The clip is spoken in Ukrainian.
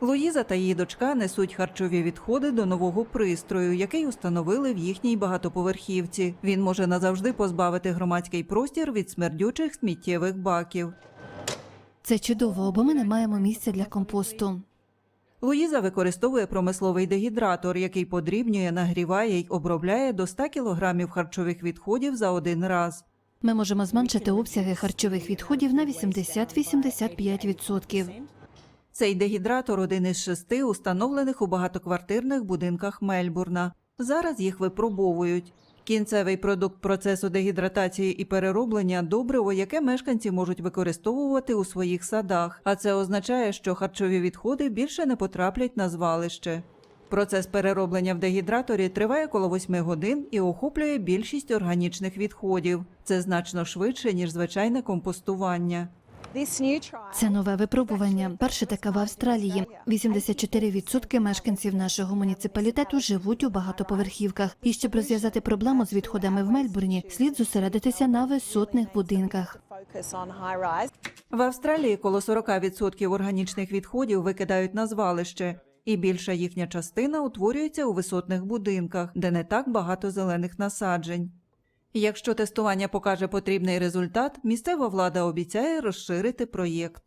Луїза та її дочка несуть харчові відходи до нового пристрою, який установили в їхній багатоповерхівці. Він може назавжди позбавити громадський простір від смердючих сміттєвих баків. Це чудово, бо ми не маємо місця для компосту. Луїза використовує промисловий дегідратор, який подрібнює, нагріває й обробляє до 100 кг харчових відходів за один раз. Ми можемо зменшити обсяги харчових відходів на 80-85%. Цей дегідратор один із шести установлених у багатоквартирних будинках Мельбурна. Зараз їх випробовують. Кінцевий продукт процесу дегідратації і перероблення добриво, яке мешканці можуть використовувати у своїх садах, а це означає, що харчові відходи більше не потраплять на звалище. Процес перероблення в дегідраторі триває коло 8 годин і охоплює більшість органічних відходів. Це значно швидше, ніж звичайне компостування. Це нове випробування. Перше таке в Австралії. 84% мешканців нашого муніципалітету живуть у багатоповерхівках. І щоб розв'язати проблему з відходами в Мельбурні, слід зосередитися на висотних будинках. В Австралії коло 40% органічних відходів викидають на звалище, і більша їхня частина утворюється у висотних будинках, де не так багато зелених насаджень. Якщо тестування покаже потрібний результат, місцева влада обіцяє розширити проєкт.